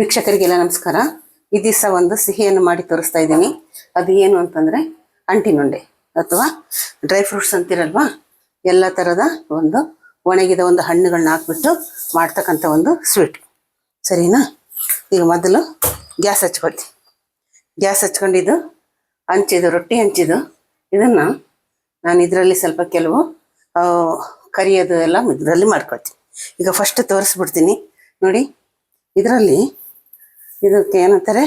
ವೀಕ್ಷಕರಿಗೆಲ್ಲ ನಮಸ್ಕಾರ. ಈ ದಿವಸ ಒಂದು ಸಿಹಿಯನ್ನು ಮಾಡಿ ತೋರಿಸ್ತಾ ಇದ್ದೀನಿ. ಅದು ಏನು ಅಂತಂದ್ರೆ ಅಂಟಿನುಂಡೆ ಅಥವಾ ಡ್ರೈ ಫ್ರೂಟ್ಸ್ ಅಂತಿರಲ್ವಾ? ಎಲ್ಲ ಥರದ ಒಂದು ಒಣಗಿದ ಒಂದು ಹಣ್ಣುಗಳನ್ನ ಹಾಕ್ಬಿಟ್ಟು ಮಾಡ್ತಕ್ಕಂಥ ಒಂದು ಸ್ವೀಟ್. ಸರಿನಾ? ಈಗ ಮೊದಲು ಗ್ಯಾಸ್ ಹಚ್ಕೊಳ್ತೀನಿ ಗ್ಯಾಸ್ ಹಚ್ಕೊಂಡಿದ್ದು ಹಂಚಿದ್ದು, ರೊಟ್ಟಿ ಹಂಚಿದ್ದು. ಇದನ್ನು ನಾನು ಇದರಲ್ಲಿ ಸ್ವಲ್ಪ ಕೆಲವು ಕರಿಯೋದು ಎಲ್ಲ ಇದರಲ್ಲಿ ಮಾಡ್ಕೊಳ್ತೀನಿ. ಈಗ ಫಸ್ಟ್ ತೋರಿಸ್ಬಿಡ್ತೀನಿ. ನೋಡಿ, ಇದರಲ್ಲಿ ಇದಕ್ಕೆ ಏನಂತಾರೆ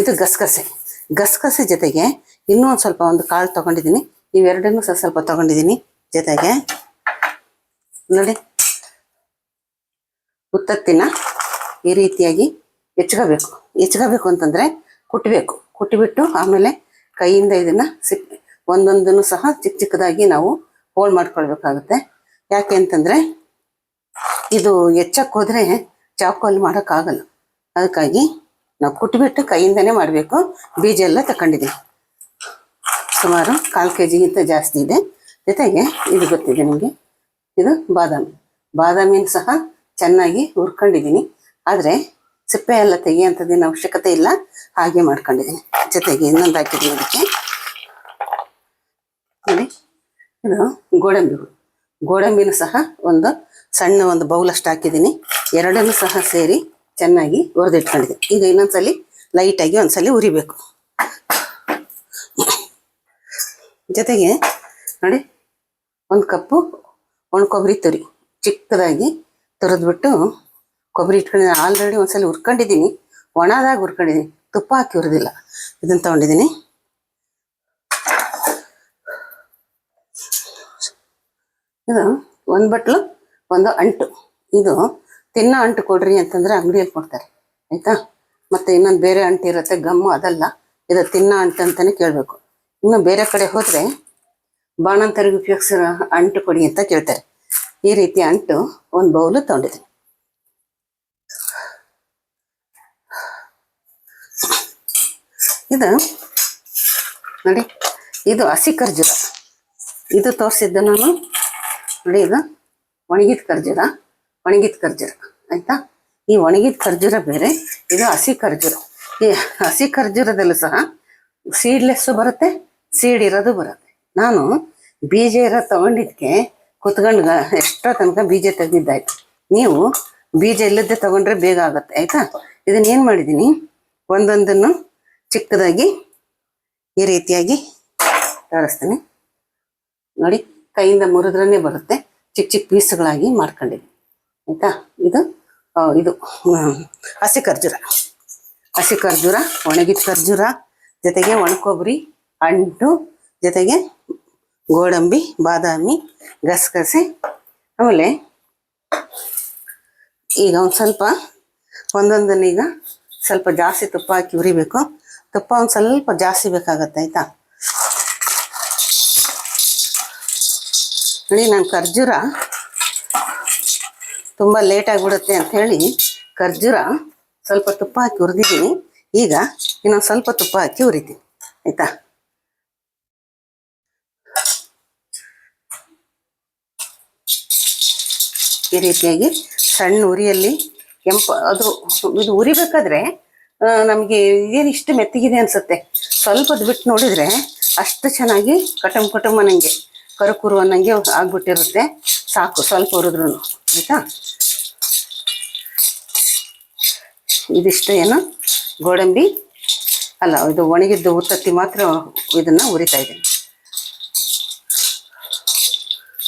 ಇದು ಗಸಗಸೆ. ಗಸಗಸೆ ಜೊತೆಗೆ ಇನ್ನೂ ಒಂದು ಸ್ವಲ್ಪ ಒಂದು ಕಾಳು ತಗೊಂಡಿದ್ದೀನಿ. ಇವೆರಡನ್ನೂ ಸ್ವಲ್ಪ ಸ್ವಲ್ಪ ತೊಗೊಂಡಿದ್ದೀನಿ ಜೊತೆಗೆ. ನೋಡಿ ಉತ್ತತ್ತಿನ ಈ ರೀತಿಯಾಗಿ ಹೆಚ್ಕೋಬೇಕು. ಹೆಚ್ಕೋಬೇಕು ಅಂತಂದರೆ ಕುಟ್ಟಬೇಕು ಕುಟ್ಟಿಬಿಟ್ಟು ಆಮೇಲೆ ಕೈಯಿಂದ ಇದನ್ನು ಸಿಕ್ ಒಂದೊಂದನ್ನು ಸಹ ಚಿಕ್ಕ ಚಿಕ್ಕದಾಗಿ ನಾವು ಹೋಲ್ ಮಾಡ್ಕೊಳ್ಬೇಕಾಗುತ್ತೆ. ಯಾಕೆ ಅಂತಂದ್ರೆ ಇದು ಹೆಚ್ಚಕ್ಕೆ ಹೋದ್ರೆ ಚಾಕುವಲ್ಲಿ ಮಾಡೋಕ್ಕಾಗಲ್ಲ ಅದಕ್ಕಾಗಿ ನಾವು ಕುಟ್ಬಿಟ್ಟು ಕೈಯಿಂದನೇ ಮಾಡಬೇಕು. ಬೀಜ ಎಲ್ಲ ತಗೊಂಡಿದ್ದೀನಿ ಸುಮಾರು ಕಾಲು ಕೆ ಜಿಗಿಂತ ಜಾಸ್ತಿ ಇದೆ. ಜೊತೆಗೆ ಇದು ಗೊತ್ತಿದೆ ನಿಮಗೆ. ಇದು ಬಾದಾಮಿ. ಬಾದಾಮಿನ ಸಹ ಚೆನ್ನಾಗಿ ಹುರ್ಕೊಂಡಿದ್ದೀನಿ. ಆದರೆ ಸಿಪ್ಪೆ ಎಲ್ಲ ತೆಗಿಯೋಂಥದ್ದೇನು ಅವಶ್ಯಕತೆ ಇಲ್ಲ. ಹಾಗೆ ಮಾಡ್ಕೊಂಡಿದ್ದೀನಿ. ಜೊತೆಗೆ ಇನ್ನೊಂದು ಹಾಕಿದ್ದೀನಿ ಅದಕ್ಕೆ. ಇದು ಗೋಡಂಬಿಗಳು ಗೋಡಂಬಿನೂ ಸಹ ಒಂದು ಸಣ್ಣ ಒಂದು ಬೌಲ್ ಅಷ್ಟು ಹಾಕಿದ್ದೀನಿ. ಎರಡನ್ನು ಸಹ ಸೇರಿ ಚೆನ್ನಾಗಿ ಹುರಿದಿಟ್ಕೊಂಡಿದ್ದೀನಿ ಈಗ ಇನ್ನೊಂದ್ಸಲಿ ಲೈಟಾಗಿ ಒಂದ್ಸಲಿ ಉರಿಬೇಕು. ಜೊತೆಗೆ ನೋಡಿ, ಒಂದು ಕಪ್ಪು ಒಣ ಕೊಬ್ಬರಿ ತುರಿ ಚಿಕ್ಕದಾಗಿ ತುರಿದ್ಬಿಟ್ಟು ಕೊಬ್ಬರಿ ಇಟ್ಕೊಂಡಿದ್ದೀನಿ. ಆಲ್ರೆಡಿ ಒಂದ್ಸಲಿ ಹುರ್ಕೊಂಡಿದ್ದೀನಿ. ಒಣದಾಗ ಹುರ್ಕೊಂಡಿದ್ದೀನಿ. ತುಪ್ಪ ಹಾಕಿ ಹುರಿದಿಲ್ಲ. ಇದನ್ನು ತೊಗೊಂಡಿದ್ದೀನಿ. ಇದು ಒಂದು ಬಟ್ಲು ಒಂದು ಅಂಟು. ಇದು ತಿನ್ನೋ ಅಂಟು ಕೊಡ್ರಿ ಅಂತಂದ್ರೆ ಅಂಗಡಿಯಲ್ಲಿ ಕೊಡ್ತಾರೆ. ಆಯ್ತಾ? ಮತ್ತೆ ಇನ್ನೊಂದು ಬೇರೆ ಅಂಟು ಇರುತ್ತೆ, ಗಮ್ಮು, ಅದಲ್ಲ. ಇದು ತಿನ್ನೋ ಅಂಟು ಅಂತಾನೆ ಕೇಳಬೇಕು. ಇನ್ನು ಬೇರೆ ಕಡೆ ಹೋದ್ರೆ ಬಾಣಂತರಿಗೆ ಉಪಯೋಗಿಸಿರೋ ಅಂಟು ಕೊಡಿ ಅಂತ ಕೇಳ್ತಾರೆ. ಈ ರೀತಿ ಅಂಟು ಒಂದು ಬೌಲು ತಗೊಂಡಿದ್ದೀನಿ. ಇದು ನೋಡಿ, ಇದು ಹಸಿ ಖರ್ಜೂರ. ಇದು ತೋರಿಸಿದ್ದು ನಾನು. ನೋಡಿ ಇದು. ಒಣಗಿದ ಖರ್ಜೂರ ಒಣಗಿದ ಖರ್ಜೂರ, ಆಯ್ತಾ? ಈ ಒಣಗಿದ ಖರ್ಜೂರ ಬೇರೆ, ಇದು ಹಸಿ ಖರ್ಜೂರ. ಈ ಹಸಿ ಖರ್ಜೂರದಲ್ಲೂ ಸಹ ಸೀಡ್ಲೆಸ್ಸು ಬರುತ್ತೆ ಸೀಡ್ ಇರೋದು ಬರುತ್ತೆ. ನಾನು ಬೀಜ ಇರೋ ತಗೊಂಡಿದ್ಕೆ ಕುತ್ಕೊಂಡು ಎಷ್ಟೋ ತನಕ ಬೀಜ ತೆಗೆದಿದ್ದಾಯ್ತು. ನೀವು ಬೀಜ ಇಲ್ಲದೆ ತಗೊಂಡ್ರೆ ಬೇಗ ಆಗುತ್ತೆ, ಆಯ್ತಾ? ಇದನ್ನ ಏನು ಮಾಡಿದ್ದೀನಿ? ಒಂದೊಂದನ್ನು ಚಿಕ್ಕದಾಗಿ ಈ ರೀತಿಯಾಗಿ ತರಿಸ್ತೀನಿ. ನೋಡಿ, ಕೈಯಿಂದ ಮುರಿದ್ರೇ ಬರುತ್ತೆ. ಚಿಕ್ಕ ಚಿಕ್ಕ ಪೀಸ್ಗಳಾಗಿ ಮಾಡ್ಕೊಂಡಿದ್ದೀನಿ ಆಯಿತಾ? ಇದು ಇದು ಹಸಿ ಖರ್ಜೂರ. ಹಸಿ ಖರ್ಜೂರ, ಒಣಗಿದ ಖರ್ಜೂರ, ಜೊತೆಗೆ ಒಣಕೊಬ್ಬರಿ, ಅಂಟು, ಜೊತೆಗೆ ಗೋಡಂಬಿ, ಬಾದಾಮಿ, ಗಸಗಸೆ. ಆಮೇಲೆ ಈಗ ಒಂದು ಸ್ವಲ್ಪ ಒಂದೊಂದನ್ನ ಈಗ ಸ್ವಲ್ಪ ಜಾಸ್ತಿ ತುಪ್ಪ ಹಾಕಿ ಉರಿಬೇಕು ತುಪ್ಪ ಒಂದು ಸ್ವಲ್ಪ ಜಾಸ್ತಿ ಬೇಕಾಗತ್ತೆ, ಆಯ್ತಾ? ನೋಡಿ ನಾನು ಖರ್ಜೂರ ತುಂಬ ಲೇಟ್ ಆಗಿಬಿಡುತ್ತೆ ಅಂತ ಹೇಳಿ, ಖರ್ಜೂರ ಸ್ವಲ್ಪ ತುಪ್ಪ ಹಾಕಿ ಹುರಿದಿದ್ದೀನಿ. ಈಗ ಇನ್ನೊಂದು ಸ್ವಲ್ಪ ತುಪ್ಪ ಹಾಕಿ ಹುರಿತೀನಿ. ಆಯಿತಾ? ಈ ರೀತಿಯಾಗಿ ಸಣ್ಣ ಉರಿಯಲ್ಲಿ ಕೆಂಪು, ಅದು ಇದು ಉರಿಬೇಕಾದ್ರೆ ನಮಗೆ ಏನು ಇಷ್ಟು ಮೆತ್ತಗಿದೆ ಅನಿಸುತ್ತೆ. ಸ್ವಲ್ಪ ಹೊತ್ತು ಬಿಟ್ಟು ನೋಡಿದ್ರೆ ಅಷ್ಟು ಚೆನ್ನಾಗಿ ಕಟಮ್ ಕಟಮ್ ಅನ್ನಂಗೆ. ಕರುಕುರು ಅನ್ನಂಗೆ ಆಗ್ಬಿಟ್ಟಿರುತ್ತೆ. ಸಾಕು, ಸ್ವಲ್ಪ ಹುರಿದ್ರು ಆಯ್ತಾ? ಇದಿಷ್ಟು ಏನು? ಗೋಡಂಬಿ, ಅಲ್ಲ, ಇದು ಒಣಗಿದ್ದು ಉತ್ತತ್ತಿ ಮಾತ್ರ ಇದನ್ನ ಉರಿತಾ ಇದ್ದೀನಿ.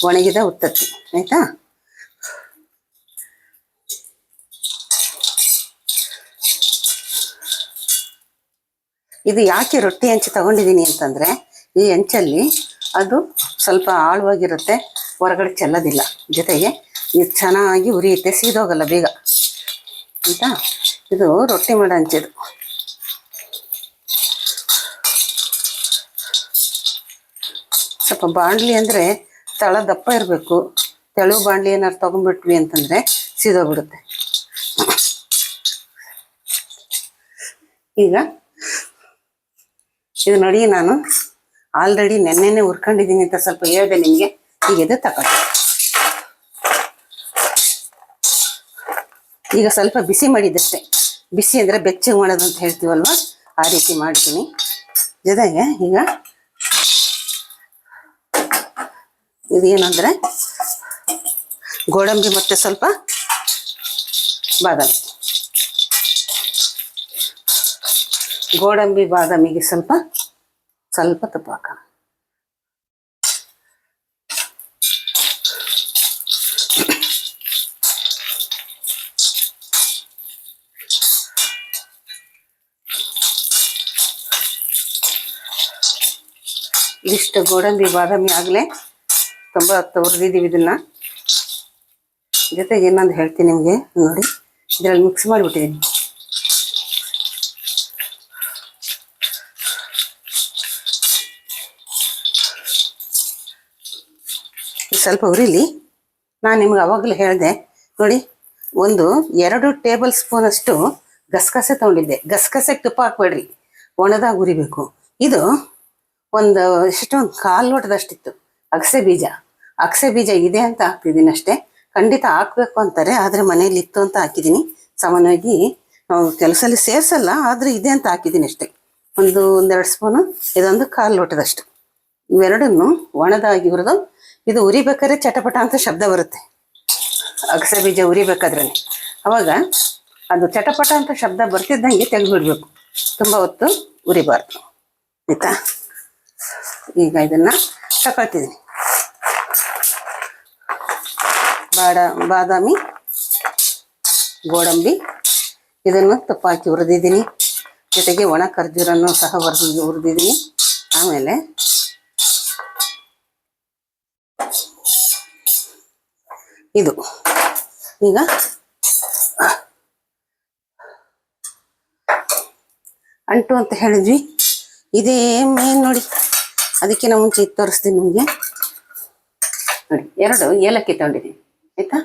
ಒಣಗಿದ ಉತ್ತತ್ತಿ, ಆಯ್ತಾ? ಇದು ಯಾಕೆ ರೊಟ್ಟಿ ಹಂಚು ತಗೊಂಡಿದ್ದೀನಿ ಅಂತಂದ್ರೆ, ಈ ಹೆಂಚಲ್ಲಿ ಅದು ಸ್ವಲ್ಪ ಆಳವಾಗಿರುತ್ತೆ, ಹೊರಗಡೆ ಚೆಲ್ಲೋದಿಲ್ಲ. ಜೊತೆಗೆ ಇದು ಚೆನ್ನಾಗಿ ಉರಿಯುತ್ತೆ, ಸೀದೋಗಲ್ಲ ಬೇಗ. ಆಯಿತಾ? ಇದು ರೊಟ್ಟಿ ಮಾಡೋ ಹಂಚಿದು ಸ್ವಲ್ಪ ಬಾಣಲಿ ಅಂದರೆ ತಳ ದಪ್ಪ ಇರಬೇಕು. ತೆಳು ಬಾಣಲಿ ಏನಾರು ತೊಗೊಂಡ್ಬಿಟ್ವಿ ಅಂತಂದರೆ ಸೀದೋಗ್ಬಿಡುತ್ತೆ. ಈಗ ಇದು ನೋಡಿ ನಾನು. ಆಲ್ರೆಡಿ ನೆನ್ನೆನೆ ಹುರ್ಕೊಂಡಿದ್ದೀನಿ ಅಂತ ಸ್ವಲ್ಪ ಹೇಳಿದೆ ನಿಮಗೆ. ಈಗ ಇದು ತಗೊಳ್ಳಿ ಈಗ ಸ್ವಲ್ಪ ಬಿಸಿ ಮಾಡಿದ್ದಷ್ಟೇ. ಬಿಸಿ ಅಂದರೆ ಬೆಚ್ಚಗೆ ಮಾಡೋದು ಅಂತ ಹೇಳ್ತೀವಲ್ವ? ಆ ರೀತಿ ಮಾಡ್ತೀನಿ. ಜೊತೆಗೆ ಈಗ? ಇದೇನಂದರೆ ಗೋಡಂಬಿ ಮತ್ತು ಸ್ವಲ್ಪ ಬಾದಾಮಿ. ಗೋಡಂಬಿ ಬಾದಾಮಿಗೆ ಸ್ವಲ್ಪ ಸ್ವಲ್ಪ ತುಪ್ಪ ಹಾಕೋಣ. ಇದಿಷ್ಟು ಗೋಡಂಬಿ, ಬಾದಾಮಿ ಆಗಲೇ ತುಂಬ ಹೊತ್ತು ಹುರಿದಿದ್ದೀವಿ ಇದನ್ನ. ಜೊತೆಗೆ ಇನ್ನೊಂದು ಹೇಳ್ತೀನಿ ನಿಮಗೆ, ನೋಡಿ. ಇದರಲ್ಲಿ ಮಿಕ್ಸ್ ಮಾಡಿಬಿಟ್ಟಿದ್ದೀನಿ. ಸ್ವಲ್ಪ ಉರಿಲಿ ನಾನು ನಿಮ್ಗೆ ಅವಾಗಲೇ ಹೇಳಿದೆ. ನೋಡಿ, ಒಂದು ಎರಡು ಟೇಬಲ್ ಸ್ಪೂನ್ ಅಷ್ಟು ಗಸಗಸೆ ತೊಗೊಂಡಿದ್ದೆ. ಗಸಗಸೆಗೆ ತುಪ್ಪ ಹಾಕ್ಬೇಡ್ರಿ. ಒಣದಾಗ ಉರಿಬೇಕು ಇದು ಒಂದು ಎಷ್ಟೊಂದು ಕಾಲು ಲೋಟದಷ್ಟಿತ್ತು. ಅಗಸೆ ಬೀಜ. ಅಗಸೆ ಬೀಜ ಇದೆ ಅಂತ ಹಾಕ್ತಿದ್ದೀನಿ ಅಷ್ಟೇ. ಖಂಡಿತ ಹಾಕ್ಬೇಕು ಅಂತಾರೆ. ಆದರೆ ಮನೇಲಿ ಇತ್ತು ಅಂತ ಹಾಕಿದ್ದೀನಿ. ಸಾಮಾನ್ಯವಾಗಿ ನಾವು ಕೆಲಸದಲ್ಲಿ ಸೇರಿಸಲ್ಲ, ಆದರೆ ಇದೆ ಅಂತ ಹಾಕಿದ್ದೀನಿ ಅಷ್ಟೇ. ಒಂದು ಒಂದೆರಡು ಸ್ಪೂನು. ಇದೊಂದು ಕಾಲು ಲೋಟದಷ್ಟು. ಇವೆರಡನ್ನು ಒಣದಾಗಿ ಹುರಿದು ಇದು ಉರಿಬೇಕಾದ್ರೆ ಚಟಪಟ ಅಂತ ಶಬ್ದ ಬರುತ್ತೆ. ಅಗಸೆ ಬೀಜ ಉರಿಬೇಕಾದ್ರೆ ಅವಾಗ ಅದು ಚಟಪಟ ಅಂತ ಶಬ್ದ ಬರ್ತಿದ್ದಂಗೆ ತೆಗೆದುಬಿಡ್ಬೇಕು. ತುಂಬ ಹೊತ್ತು ಉರಿಬಾರ್ದು. ಆಯ್ತಾ? ಈಗ ಇದನ್ನ ತಗೊಳ್ತಿದ್ದೀನಿ ಬಾಡ, ಬಾದಾಮಿ, ಗೋಡಂಬಿ, ಇದನ್ನು ತುಪ್ಪ ಹಾಕಿ ಹುರಿದಿದ್ದೀನಿ. ಜೊತೆಗೆ ಒಣ ಖರ್ಜೂರನ್ನು ಸಹ ಹುರಿದು, ಹುರಿದಿದ್ದೀನಿ. ಆಮೇಲೆ ಇದು. ಈಗ ಅಂಟು ಅಂತ ಹೇಳಿದ್ವಿ. ಇದೇ ಮೇನ್ ನೋಡಿ. ಅದಕ್ಕಿಂತ ಮುಂಚೆ ಇದು ತೋರಿಸ್ತೀನಿ ನಿಮಗೆ. ನೋಡಿ, ಎರಡು ಏಲಕ್ಕಿ ತಗೊಂಡಿದ್ದೀನಿ. ಆಯ್ತಾ?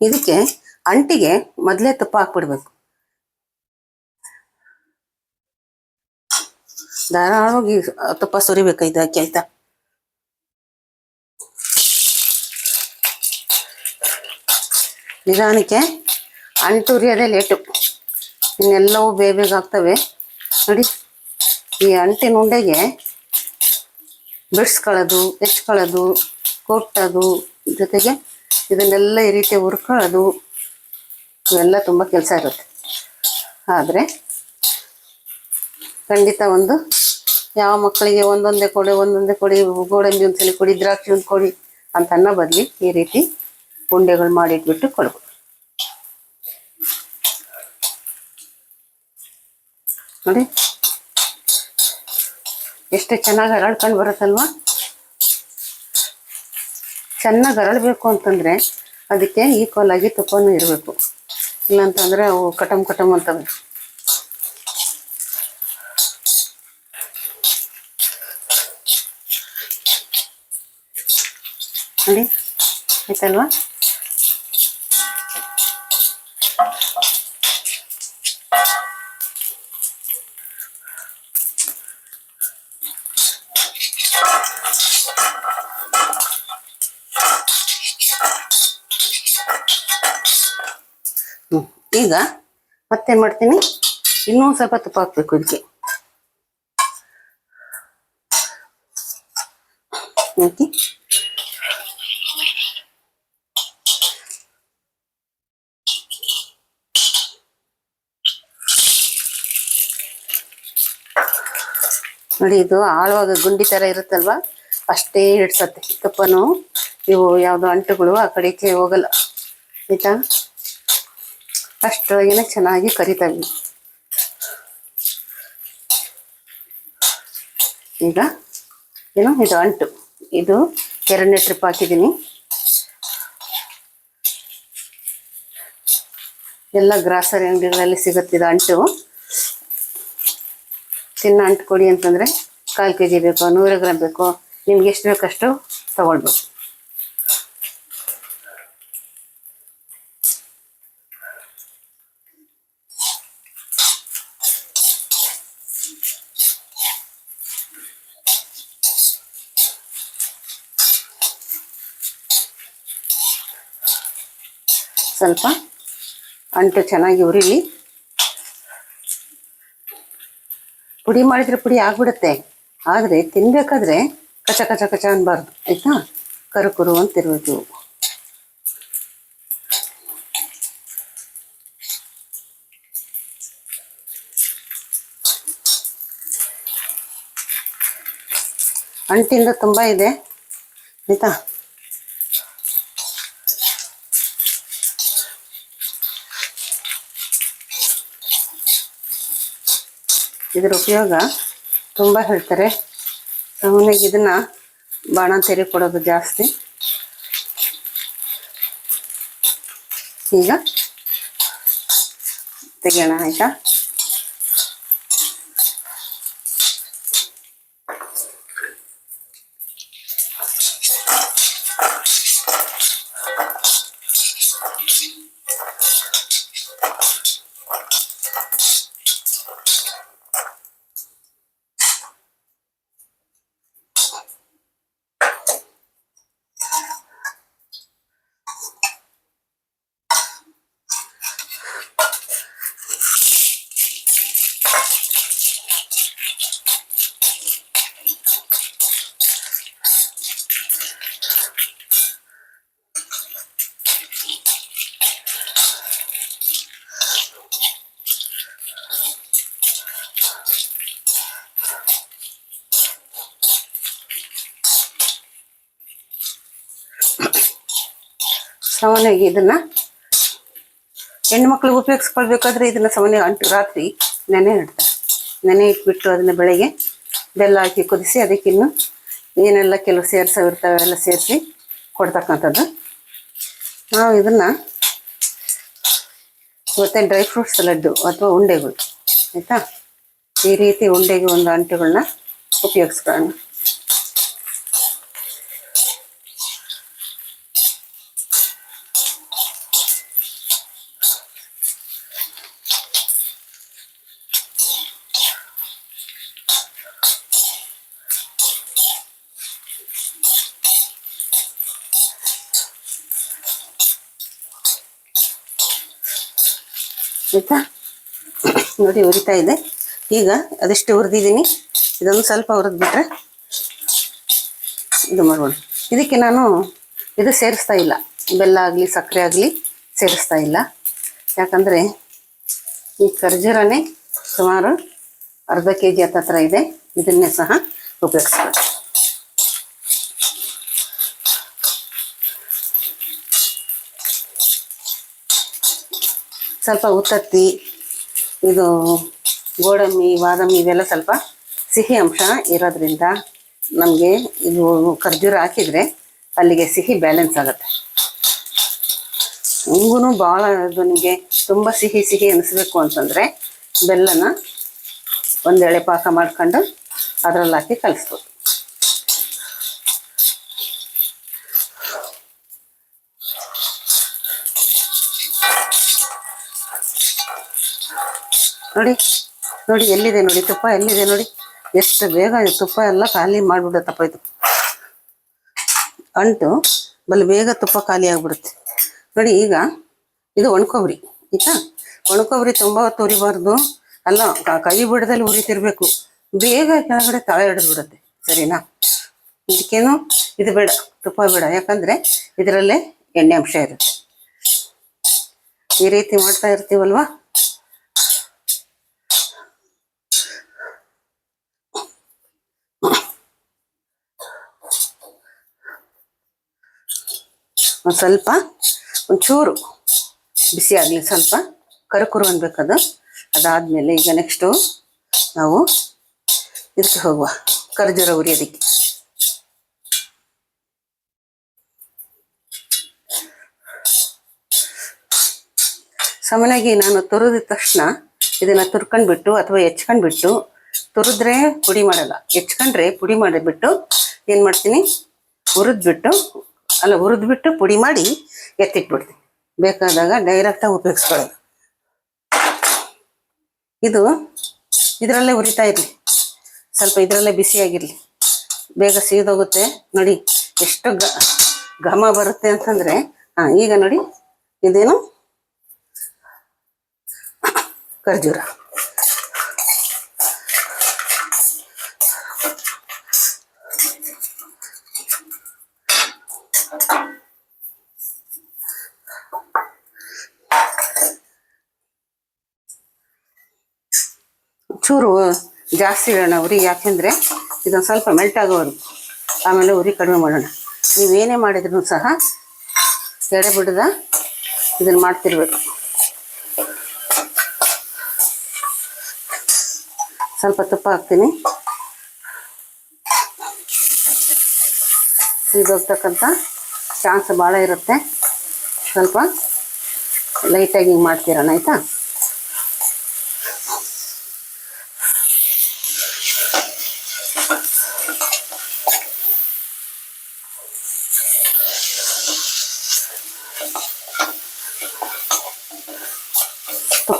ಇದಕ್ಕೆ ಅಂಟಿಗೆ ಮೊದಲೇ ತುಪ್ಪ ಹಾಕ್ಬಿಡ್ಬೇಕು. ಧಾರಾಳವಾಗಿ ತುಪ್ಪ ಸುರಿಬೇಕು ಇದಕ್ಕೆ, ಆಯ್ತಾ? ನಿಧಾನಕ್ಕೆ ಅಂಟುರಿಯೋದೇ ಲೇಟು. ಇನ್ನೆಲ್ಲವೂ ಬೇಗ ಬೇಗ ಆಗ್ತವೆ. ನೋಡಿ, ಈ ಅಂಟಿನ ಉಂಡೆಗೆ ಬಿಡಿಸ್ಕೊಳ್ಳೋದು, ಹೆಚ್ಕೊಳ್ಳೋದು, ಕೊಟ್ಟೋದು, ಜೊತೆಗೆ ಇದನ್ನೆಲ್ಲ ಈ ರೀತಿ ಹುರ್ಕೊಳ್ಳೋದು, ಇವೆಲ್ಲ ತುಂಬ ಕೆಲಸ ಇರುತ್ತೆ. ಆದರೆ ಖಂಡಿತ ಒಂದು ಯಾವ ಮಕ್ಕಳಿಗೆ ಒಂದೊಂದೇ ಕೊಡಿ ಒಂದೊಂದೇ ಕೊಡಿ, ಗೋಡಂಬಿ ಒಂದ್ಸಲಿ ಕೊಡಿ, ದ್ರಾಕ್ಷಿ ಒಂದು ಕೊಡಿ ಅಂತ ಅನ್ನೋ ಬದಲಿ ಈ ರೀತಿ ಉಂಡೆಗಳು ಮಾಡಿಟ್ಬಿಟ್ಟು ಕೊಡ್ಬೋದು ನೋಡಿ. ಎಷ್ಟು ಚೆನ್ನಾಗಿ ಹರಳ್ಕೊಂಡು ಬರುತ್ತಲ್ವಾ? ಚೆನ್ನಾಗಿ ಹರಳಬೇಕು ಅಂತಂದ್ರೆ ಅದಕ್ಕೆ ಈಕ್ವಲ್ ಆಗಿ ತುಪ್ಪನೂ ಇರಬೇಕು. ಇಲ್ಲಾಂತಂದರೆ ಅವು ಕಟಮ್ ಕಟಮ್ ಅಂತವೆ. ನೋಡಿ. ಆಯ್ತಲ್ವಾ? ಈಗ ಮತ್ತೇನು ಮಾಡ್ತೀನಿ? ಇನ್ನೂ ಸ್ವಲ್ಪ ತುಪ್ಪ ಹಾಕ್ಬೇಕು ಇದಕ್ಕೆ ಹಾಕಿ ನೋಡಿ, ಇದು ಆಳುವಾಗ ಗುಂಡಿ ತರ ಇರುತ್ತಲ್ವಾ? ಅಷ್ಟೇ ಹಿಡ್ಸತ್ತೆ. ತುಪ್ಪನು ಇವು ಯಾವ್ದು ಅಂಟುಗಳು ಆ ಕಡೆಗೆ ಹೋಗಲ್ಲ. ಆಯ್ತಾ? ಅಷ್ಟರೊಳಗೇನೆ ಚೆನ್ನಾಗಿ ಕರಿತವೆ ಈಗ ಏನು, ಇದು ಅಂಟು. ಇದು ಎರಡನೇ ಟ್ರಿಪ್ ಹಾಕಿದ್ದೀನಿ ಎಲ್ಲ ಗ್ರಾಸರಿ ಅಂಗಡಿಗಳಲ್ಲಿ ಸಿಗುತ್ತಿದೆ ಅಂಟು. ತಿನ್ನ ಅಂಟು ಕೊಡಿ ಅಂತಂದರೆ ಕಾಲು ಕೆ ಜಿ ಬೇಕೋ, ನೂರು ಗ್ರಾಮ್ ಬೇಕೋ. ನಿಮ್ಗೆ ಎಷ್ಟು ಬೇಕಷ್ಟು ತಗೊಳ್ಬೇಕು. ಸ್ವಲ್ಪ ಅಂಟು ಚೆನ್ನಾಗಿ ಉರಿಲಿ ಪುಡಿ ಮಾಡಿದ್ರೆ ಪುಡಿ ಆಗ್ಬಿಡುತ್ತೆ. ಆದರೆ ತಿನ್ಬೇಕಾದ್ರೆ ಕಚ ಕಚ ಕಚ ಅನ್ಬಾರ್ದು, ಆಯ್ತಾ? ಕರು ಕುರು ಅಂತಿರ್ಬೇಕು ಅಂಟಿಂದ ತುಂಬ ಇದೆ, ಆಯ್ತಾ? ಇದ್ರ ಉಪಯೋಗ ತುಂಬ ಹೇಳ್ತಾರೆ. ಸಾಮಾನ್ಯವಾಗಿ ಇದನ್ನ ತೆರೆ ಕೊಡೋದು ಜಾಸ್ತಿ. ಈಗ ತೆಗೆಯೋಣ ಆಯ್ತಾ? ಸಾಮಾನ್ಯವಾಗಿ ಇದನ್ನ ಹೆಣ್ಮಕ್ಳು ಉಪಯೋಗಿಸ್ಕೊಳ್ಬೇಕಾದ್ರೆ ಇದನ್ನ ಸಾಮಾನ್ಯ ಅಂಟು ರಾತ್ರಿ ನೆನೆ ಇಡ್ತಾರೆ. ನೆನೆ ಇಟ್ಬಿಟ್ಟು ಅದನ್ನ ಬೆಳಗ್ಗೆ ಬೆಲ್ಲ ಹಾಕಿ ಕುದಿಸಿ ಅದಕ್ಕಿನ್ನು ಏನೆಲ್ಲ ಕೆಲವು ಸೇರಿಸವಿರ್ತಾವೆ ಎಲ್ಲ ಸೇರಿಸಿ ಕೊಡ್ತಕ್ಕಂಥದ್ದು. ನಾವು ಇದನ್ನ ಮತ್ತೆ ಡ್ರೈ ಫ್ರೂಟ್ಸ್ ಲಡ್ಡು ಅಥವಾ ಉಂಡೆಗಳು, ಆಯಿತಾ? ಈ ರೀತಿ ಉಂಡೆಗೆ ಒಂದು ಅಂಟುಗಳನ್ನ ಉಪಯೋಗಿಸ್ಕೊಳ್ಳೋಣ. ಆಯ್ತಾ ನೋಡಿ ಉರಿತಾ ಇದೆ. ಈಗ ಅದಷ್ಟು ಹುರಿದಿದ್ದೀನಿ ಇದೊಂದು ಸ್ವಲ್ಪ ಹುರಿದ್ಬಿಟ್ರೆ ಇದು ಮಾಡೋಣ. ಇದಕ್ಕೆ ನಾನು ಇದು ಸೇರಿಸ್ತಾ ಇಲ್ಲ. ಬೆಲ್ಲ ಆಗಲಿ, ಸಕ್ಕರೆ ಆಗಲಿ ಸೇರಿಸ್ತಾ ಇಲ್ಲ. ಯಾಕಂದರೆ ಈ ಖರ್ಜೂರನೇ ಸುಮಾರು ಅರ್ಧ ಕೆ ಜಿ ಹತ್ತತ್ರ ಇದೆ. ಇದನ್ನೇ ಸಹ ಉಪಯೋಗಿಸ್ಬೋದು ಸ್ವಲ್ಪ ಉತ್ತತ್ತಿ, ಇದು ಗೋಡಂಬಿ, ಬಾದಾಮಿ ಇವೆಲ್ಲ ಸ್ವಲ್ಪ ಸಿಹಿ ಅಂಶ ಇರೋದ್ರಿಂದ ನಮಗೆ ಇದು ಖರ್ಜೂರ ಹಾಕಿದರೆ ಅಲ್ಲಿಗೆ ಸಿಹಿ ಬ್ಯಾಲೆನ್ಸ್ ಆಗುತ್ತೆ. ಹಂಗೂ ಭಾಳ ಇದು ನಿಮಗೆ ತುಂಬ ಸಿಹಿ ಸಿಹಿ ಅನಿಸ್ಬೇಕು ಅಂತಂದರೆ ಬೆಲ್ಲನ ಒಂದೆಳೆ ಪಾಕ ಮಾಡ್ಕೊಂಡು ಅದರಲ್ಲಿ ಹಾಕಿ ಕಲಿಸ್ಬೋದು. ನೋಡಿ ನೋಡಿ ಎಲ್ಲಿದೆ ನೋಡಿ, ತುಪ್ಪ ಎಲ್ಲಿದೆ ನೋಡಿ. ಎಷ್ಟು ಬೇಗ ತುಪ್ಪ ಎಲ್ಲ ಖಾಲಿ ಮಾಡಿಬಿಡುತ್ತಪ್ಪ ಇದು. ಅಂಟು, ಬಲ್ ಬೇಗ ತುಪ್ಪ ಖಾಲಿ ಆಗಿಬಿಡುತ್ತೆ. ನೋಡಿ ಈಗ, ಇದು ಒಣಕೊಬ್ರಿ, ಆಯಿತಾ? ಒಣಕೊಬ್ರಿ ತುಂಬ ಹೊತ್ತು ಉರಿಬಾರ್ದು ಅಲ್ಲ, ಕೈ ಬಿಡದಲ್ಲಿ ಉರಿತಿರ್ಬೇಕು. ಬೇಗ ಕೆಳಗಡೆ ತಳ ಹಿಡಿದು ಬಿಡುತ್ತೆ ಸರಿನಾ? ಇದಕ್ಕೇನು? ಇದು ಬೇಡ, ತುಪ್ಪ ಬೇಡ. ಯಾಕಂದ್ರೆ ಇದರಲ್ಲೇ ಎಣ್ಣೆ ಅಂಶ ಇರುತ್ತೆ. ಈ ರೀತಿ ಮಾಡ್ತಾ ಇರ್ತೀವಲ್ವಾ? ಒಂದು ಸ್ವಲ್ಪ ಒಂಚೂರು ಬಿಸಿ ಆಗಲಿ, ಸ್ವಲ್ಪ ಕರುಕುರು ಅನ್ಬೇಕದು. ಅದಾದಮೇಲೆ ಈಗ ನೆಕ್ಸ್ಟು ನಾವು ಇದಕ್ಕೆ ಹೋಗುವ ಕರ್ಜೂರ ಉರಿಯೋದಕ್ಕೆ ಸಾಮಾನ್ಯವಾಗಿ ನಾನು ತುರಿದ ತಕ್ಷಣ ಇದನ್ನ ತುರ್ಕೊಂಡ್ಬಿಟ್ಟು ಅಥವಾ ಹೆಚ್ಕೊಂಡ್ಬಿಟ್ಟು ತುರಿದ್ರೆ ಪುಡಿ ಮಾಡಲ್ಲ. ಹೆಚ್ಕೊಂಡ್ರೆ ಪುಡಿ ಮಾಡಿಬಿಟ್ಟು ಏನು ಮಾಡ್ತೀನಿ, ಹುರಿದ್ಬಿಟ್ಟು ಅಲ್ಲ, ಹುರಿದ್ಬಿಟ್ಟು ಪುಡಿ ಮಾಡಿ ಎತ್ತಿಟ್ಬಿಡ್ತೀನಿ. ಬೇಕಾದಾಗ ಡೈರೆಕ್ಟಾಗಿ ಉಪಯೋಗಿಸ್ಕೊಳ್ಳೋದು. ಇದು, ಇದರಲ್ಲೇ ಉರಿತಾ ಇರಲಿ. ಸ್ವಲ್ಪ ಇದರಲ್ಲೇ ಬಿಸಿಯಾಗಿರಲಿ ಬೇಗ ಸೀದೋಗುತ್ತೆ. ನೋಡಿ, ಎಷ್ಟು ಘಮ ಬರುತ್ತೆ ಅಂತಂದರೆ, ಹಾಂ, ಈಗ ನೋಡಿ, ಇದೇನು? ಖರ್ಜೂರ. ಜಾಸ್ತಿ ಇಡೋಣ ಉರಿ, ಯಾಕೆಂದರೆ ಇದೊಂದು ಸ್ವಲ್ಪ ಮೆಲ್ಟ್ ಆಗೋವರೆಗೂ. ಆಮೇಲೆ ಉರಿ ಕಡಿಮೆ ಮಾಡೋಣ. ನೀವೇನೇ ಮಾಡಿದ್ರು ಸಹ ಎಡೆ ಬಿಡದ ಇದನ್ನು ಮಾಡ್ತಿರ್ಬೇಕು. ಸ್ವಲ್ಪ ತುಪ್ಪ ಹಾಕ್ತೀನಿ. ಸೀದೋಗ್ತಕ್ಕಂಥ ಚಾನ್ಸ್ ಭಾಳ ಇರುತ್ತೆ. ಸ್ವಲ್ಪ ಲೈಟಾಗಿ ಮಾಡ್ತೀರಣ, ಆಯಿತಾ?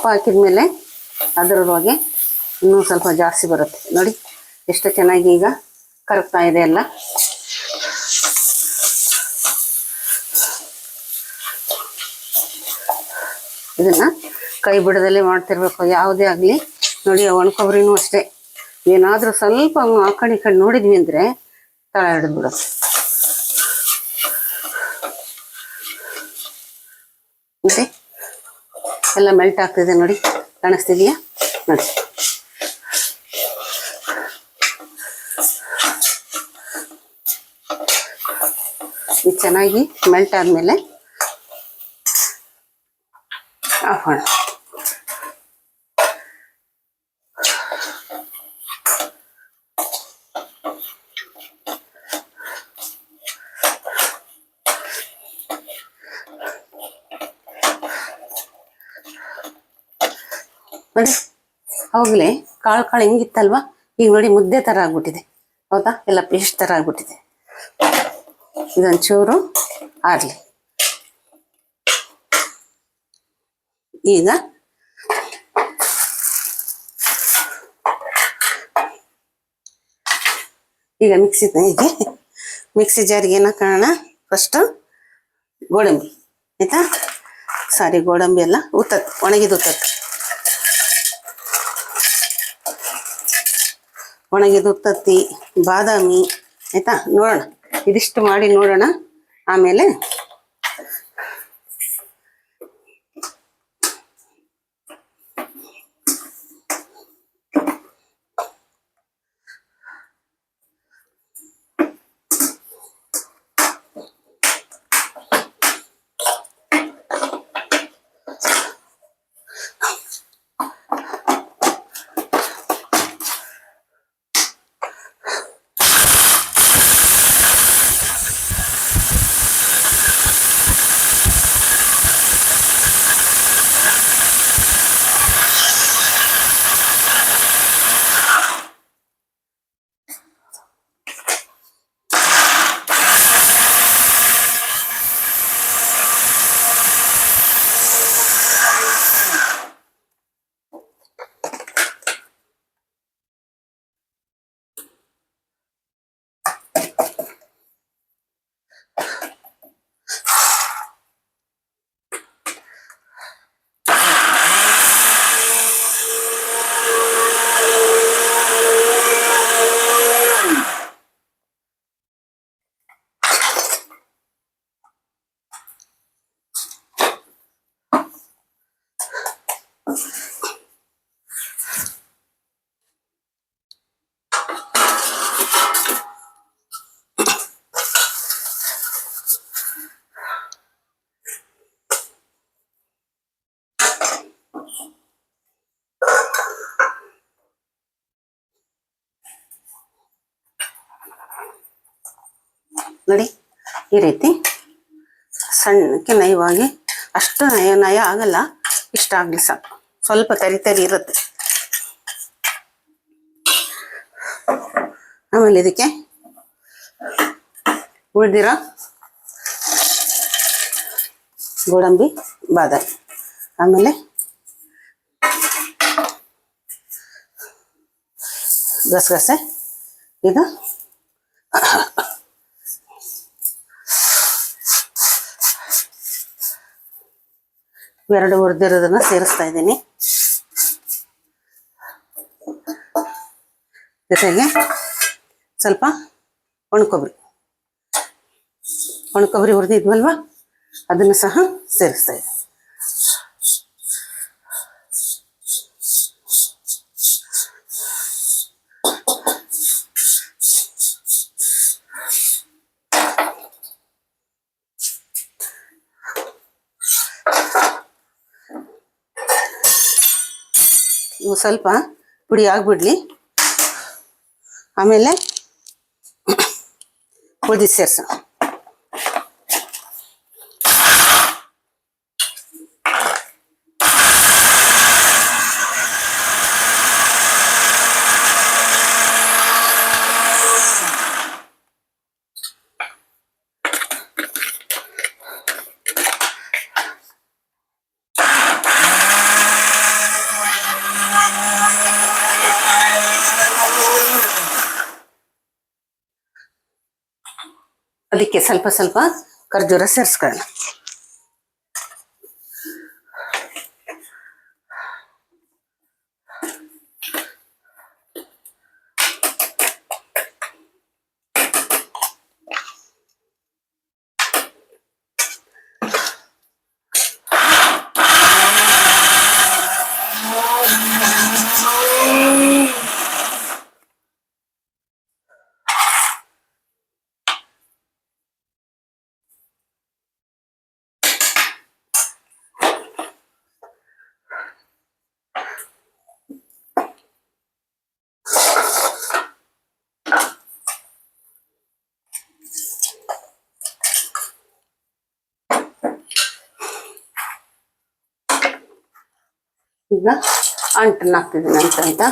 ತುಪ್ಪ ಹಾಕಿದ್ಮೇಲೆ ಅದರೊಳಗೆ ಇನ್ನೂ ಸ್ವಲ್ಪ ಜಾಸ್ತಿ ಬರುತ್ತೆ. ನೋಡಿ, ಎಷ್ಟು ಚೆನ್ನಾಗಿ ಈಗ ಕರಗ್ತಾ ಇದೆ ಎಲ್ಲ. ಇದನ್ನ ಕೈ ಬಿಡದಲ್ಲಿ ಮಾಡ್ತಿರ್ಬೇಕು. ಯಾವುದೇ ಆಗಲಿ. ನೋಡಿ ಒಣಕೊಬ್ಬರಿನೂ ಅಷ್ಟೇ. ಏನಾದರೂ ಸ್ವಲ್ಪ ಆ ಕಡೆ ಈ ಕಡೆ ನೋಡಿದ್ವಿ ಅಂದರೆ ತಳ ಹಿಡಿದು ಬಿಡುತ್ತೆ ಮತ್ತೆ ಎಲ್ಲ ಮೆಲ್ಟ್ ಆಗ್ತಿದೆ ನೋಡಿ. ಕಾಣಿಸ್ತಿದೆಯಾ? ನೋಡಿ. ಇದು ಚೆನ್ನಾಗಿ ಮೆಲ್ಟ್ ಆದಮೇಲೆ ಆಫ್ ಮಾಡೋಣ ನೋಡಿ ಅವಾಗಲೇ ಕಾಳು ಕಾಳು ಹೆಂಗಿತ್ತಲ್ವಾ? ಈಗ ನೋಡಿ ಮುದ್ದೆ ಥರ ಆಗ್ಬಿಟ್ಟಿದೆ. ಹೌದಾ? ಎಲ್ಲ ಪೇಸ್ಟ್ ಥರ ಆಗ್ಬಿಟ್ಟಿದೆ. ಇದೊಂಚೂರು ಆರಲಿ. ಈಗ ಈಗ ಮಿಕ್ಸಿ ಮಿಕ್ಸಿ ಜಾರಿಗೆ ಏನ ಕಾರಣ? ಫಸ್ಟು ಗೋಡಂಬಿ. ಆಯಿತಾ? ಸಾರಿ, ಗೋಡಂಬಿ ಎಲ್ಲ ಉತ್ತತ್ತು, ಒಣಗಿದ ಉತ್ತತ್ತು. ಒಣಗಿದ ಉತ್ತತ್ತಿ ಬಾದಾಮಿ ಆಯಿತಾ? ನೋಡೋಣ. ಇದಿಷ್ಟು ಮಾಡಿ ನೋಡೋಣ. ಆಮೇಲೆ ನೋಡಿ, ಈ ರೀತಿ ಸಣ್ಣಕ್ಕೆ ನಯವಾಗಿ, ಅಷ್ಟು ನಯ ನಯ ಆಗಲ್ಲ, ಇಷ್ಟ ಆಗಲಿ ಸಾಕು. ಸ್ವಲ್ಪ ತರಿ ತರಿ ಇರುತ್ತೆ. ಆಮೇಲೆ ಇದಕ್ಕೆ ಉಳಿದಿರೋ ಗೋಡಂಬಿ, ಬಾದಾಮಿ. ಆಮೇಲೆ ಗಸಗಸೆ. ಇದು ಎರಡು ಹುರಿದಿರೋದನ್ನ ಸೇರಿಸ್ತಾ ಇದ್ದೀನಿ. ಜೊತೆಗೆ ಸ್ವಲ್ಪ ಒಣಕೊಬ್ರಿ ಒಣಕೊಬ್ರಿ ಹುರಿದಿದ್ವಲ್ವ ಅದನ್ನು ಸಹ ಸೇರಿಸ್ತಾ ಇದ್ದೀನಿ. ಸ್ವಲ್ಪ ಪುಡಿ ಆಗಿಬಿಡ್ಲಿ. ಆಮೇಲೆ ಉಳ್ದಿ ಸೇರ್ಸ ಅದಕ್ಕೆ ಸ್ವಲ್ಪ ಸ್ವಲ್ಪ ಖರ್ಜೂರ ಸೇರಿಸ್ಕೊಳ್ಳೋಣ. ಈಗ ಅಂಟನ್ನು ಹಾಕ್ತಿದ್ದೀನಿ ಅಂತ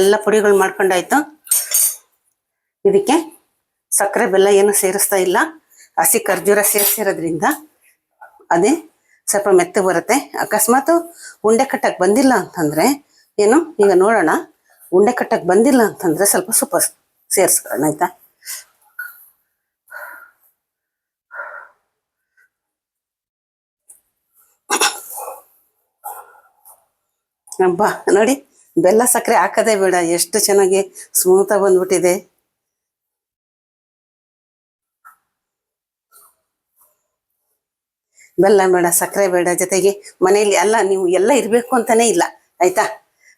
ಎಲ್ಲ ಪುಡಿಗಳು ಮಾಡ್ಕೊಂಡಾಯ್ತು. ಇದಕ್ಕೆ ಸಕ್ಕರೆ ಬೆಲ್ಲ ಏನು ಸೇರಿಸ್ತಾ ಇಲ್ಲ. ಹಸಿ ಖರ್ಜೂರ ಸೇರಿಸಿರೋದ್ರಿಂದ ಅದೇ ಸ್ವಲ್ಪ ಮೆತ್ತ ಬರುತ್ತೆ. ಅಕಸ್ಮಾತ್ ಉಂಡೆ ಕಟ್ಟಕ್ಕೆ ಬಂದಿಲ್ಲ ಅಂತಂದ್ರೆ ಏನು, ಈಗ ನೋಡೋಣ. ಉಂಡೆ ಕಟ್ಟಕ್ಕೆ ಬಂದಿಲ್ಲ ಅಂತಂದ್ರೆ ಸ್ವಲ್ಪ ಸೊಪ್ಪು ಸೇರಿಸ್ಕೊಳ್ಳೋಣ, ಆಯ್ತಾ? ಅಬ್ಬಾ, ನೋಡಿ. ಬೆಲ್ಲ ಸಕ್ಕರೆ ಹಾಕದೇ ಬೇಡ, ಎಷ್ಟು ಚೆನ್ನಾಗಿ ಸ್ಮೂತಾಗಿ ಬಂದ್ಬಿಟ್ಟಿದೆ. ಬೆಲ್ಲ ಬೇಡ, ಸಕ್ಕರೆ ಬೇಡ, ಜೊತೆಗೆ ಮನೆಯಲ್ಲಿ ಎಲ್ಲ ನೀವು ಎಲ್ಲ ಇರಬೇಕು ಅಂತಾನೆ ಇಲ್ಲ, ಆಯ್ತಾ?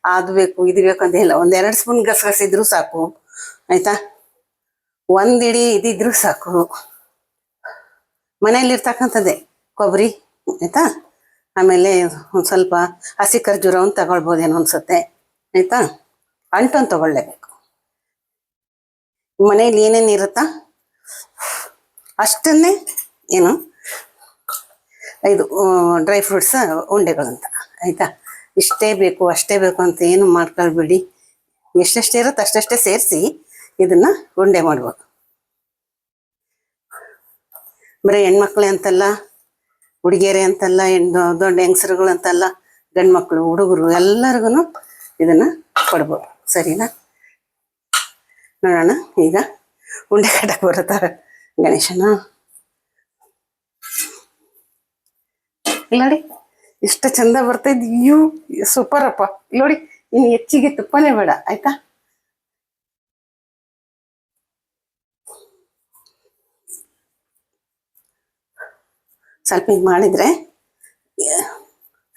ಅದು ಬೇಕು, ಇದು ಬೇಕು ಅಂತ ಇಲ್ಲ ಒಂದೆರಡು ಸ್ಪೂನ್ ಗಸಗಸಿದ್ರು ಸಾಕು, ಆಯ್ತಾ? ಒಂದಿಡಿ ಇದಿದ್ರು ಸಾಕು. ಮನೆಯಲ್ಲಿ ಇರ್ತಕ್ಕಂಥದ್ದೇ, ಕೊಬ್ಬರಿ, ಆಯ್ತಾ? ಆಮೇಲೆ ಒಂದು ಸ್ವಲ್ಪ ಹಸಿ ಖರ್ಜೂರ ಒಂದು ತಗೊಳ್ಬೋದೇನೋ ಅನ್ಸುತ್ತೆ. ಆಯ್ತಾ? ಅಂಟನ್ ತಗೊಳ್ಳೇಬೇಕು ಮನೇಲಿ ಏನೇನು ಇರುತ್ತಾ? ಅಷ್ಟನ್ನೇ ಏನು? ಇದು ಡ್ರೈ ಫ್ರೂಟ್ಸ್ ಉಂಡೆಗಳಂತ. ಆಯ್ತಾ? ಇಷ್ಟೇ ಬೇಕು, ಅಷ್ಟೇ ಬೇಕು ಅಂತ ಏನು ಮಾಡ್ಕೊಳ್ಬೇಡಿ. ಎಷ್ಟೆಷ್ಟೇ ಇರುತ್ತೆ ಅಷ್ಟಷ್ಟೇ ಸೇರಿಸಿ ಇದನ್ನ ಉಂಡೆ ಮಾಡ್ಬೋದು. ಬರೀ ಹೆಣ್ಮಕ್ಳೆ ಅಂತಲ್ಲ, ಹುಡುಗಿಯರೇ ಅಂತಲ್ಲ, ಹೆಣ್ಣು, ದೊಡ್ಡ ಹೆಂಗಸರುಗಳು ಅಂತಲ್ಲ ಗಂಡು ಮಕ್ಕಳು ಹುಡುಗರು ಎಲ್ಲರಿಗೂ ಇದನ್ನ ಕೊಡ್ಬೋದು. ಸರಿನಾ? ನೋಡೋಣ, ಈಗ ಉಂಡೆ ಕಟ್ಟಕ್ಕೆ ಬರುತ್ತಾ ಗಣೇಶನ. ನೋಡಿ ಇಷ್ಟು ಚಂದ ಬರ್ತೈತಿ ಅಯ್ಯೋ ಸೂಪರ್ ಅಪ್ಪ. ನೋಡಿ ಇನ್ನು ಹೆಚ್ಚಿಗೆ ತುಪ್ಪನೇ ಬೇಡ, ಆಯ್ತಾ? ಸ್ವಲ್ಪ ಹಿಂಗೆ ಮಾಡಿದ್ರೆ,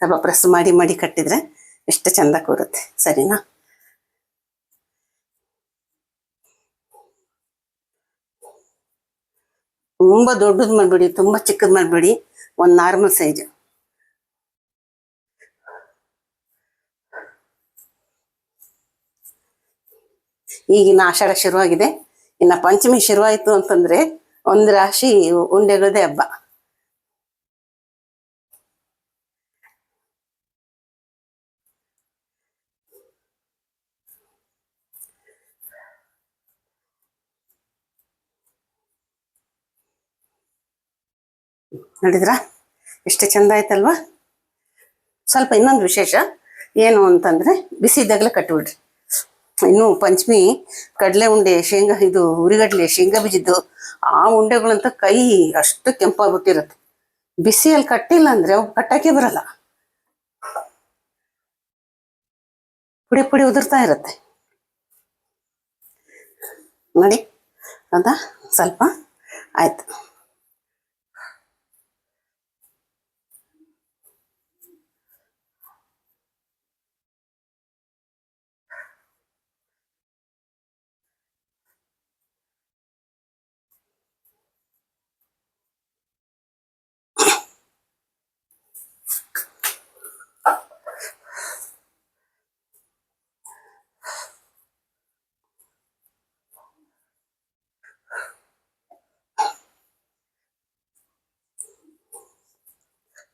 ಸ್ವಲ್ಪ ಪ್ರೆಸ್ ಮಾಡಿ ಮಾಡಿ ಕಟ್ಟಿದ್ರೆ ಎಷ್ಟು ಚಂದ ಕೂರುತ್ತೆ. ಸರಿನಾ? ತುಂಬಾ ದೊಡ್ಡದು ಮಾಡಬೇಡಿ, ತುಂಬಾ ಚಿಕ್ಕದ್ ಮಾಡಬೇಡಿ. ಒಂದು ನಾರ್ಮಲ್ ಸೈಜ್. ಈಗಿನ ಆಷಾಢ ಶುರುವಾಗಿದೆ. ಇನ್ನ ಪಂಚಮಿ ಶುರುವಾಯಿತು ಅಂತಂದ್ರೆ ಒಂದ್ ರಾಶಿ ಉಂಡೆಗಳದೇ ಹಬ್ಬ. ನೋಡಿದ್ರಾ? ಎಷ್ಟು ಚಂದ ಆಯ್ತಲ್ವಾ? ಸ್ವಲ್ಪ ಇನ್ನೊಂದು ವಿಶೇಷ. ಏನು ಅಂತಂದ್ರೆ ಬಿಸಿ ಇದ್ದಾಗಲೇ ಕಟ್ಟಿಬಿಡ್ರಿ ಇನ್ನು ಪಂಚಮಿ, ಕಡಲೆ ಉಂಡೆ, ಶೇಂಗಾ, ಇದು ಉರಿಗಡ್ಲೆ, ಶೇಂಗಾ ಬೀಜದ್ದು, ಆ ಉಂಡೆಗಳಂತ ಕೈ ಅಷ್ಟು ಕೆಂಪಾಗ್ಬಿಟ್ಟಿರುತ್ತೆ. ಬಿಸಿಯಲ್ಲಿ ಕಟ್ಟಿಲ್ಲ ಅಂದ್ರೆ ಅವು ಕಟ್ಟಕ್ಕೆ ಬರಲ್ಲ. ಪುಡಿ ಪುಡಿ ಉದುರ್ತಾ ಇರುತ್ತೆ. ನೋಡಿ, ಅದ ಸ್ವಲ್ಪ ಆಯ್ತು.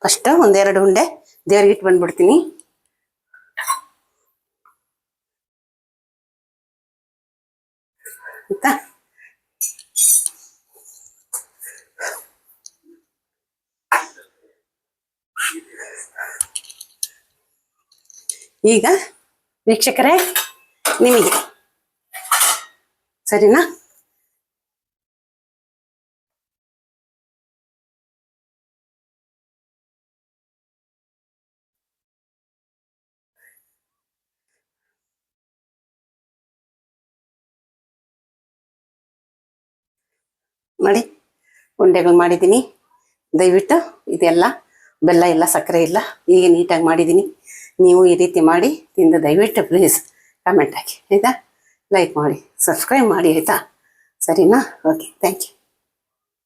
ಫಸ್ಟ್ ಒಂದೆರಡು ಉಂಡೆ ದೇವ್ರಿಗೆ ಇಟ್ಟು ಬಂದ್ಬಿಡ್ತೀನಿ. ಆಯ್ತಾ? ಈಗ ವೀಕ್ಷಕರೇ ನಿಮಗೆ. ಸರಿನಾ? ಉಂಡೆಗಳು ಮಾಡಿದ್ದೀನಿ. ದಯವಿಟ್ಟು ಇದೆಲ್ಲ, ಬೆಲ್ಲ ಇಲ್ಲ, ಸಕ್ಕರೆ ಇಲ್ಲ ಈಗ ನೀಟಾಗಿ ಮಾಡಿದ್ದೀನಿ. ನೀವು ಈ ರೀತಿ ಮಾಡಿ ತಿಂದು ದಯವಿಟ್ಟು ಪ್ಲೀಸ್ ಕಮೆಂಟ್ ಹಾಕಿ, ಆಯಿತಾ? ಲೈಕ್ ಮಾಡಿ ಸಬ್ಸ್ಕ್ರೈಬ್ ಮಾಡಿ, ಆಯಿತಾ? ಸರಿನಾ? Okay thank you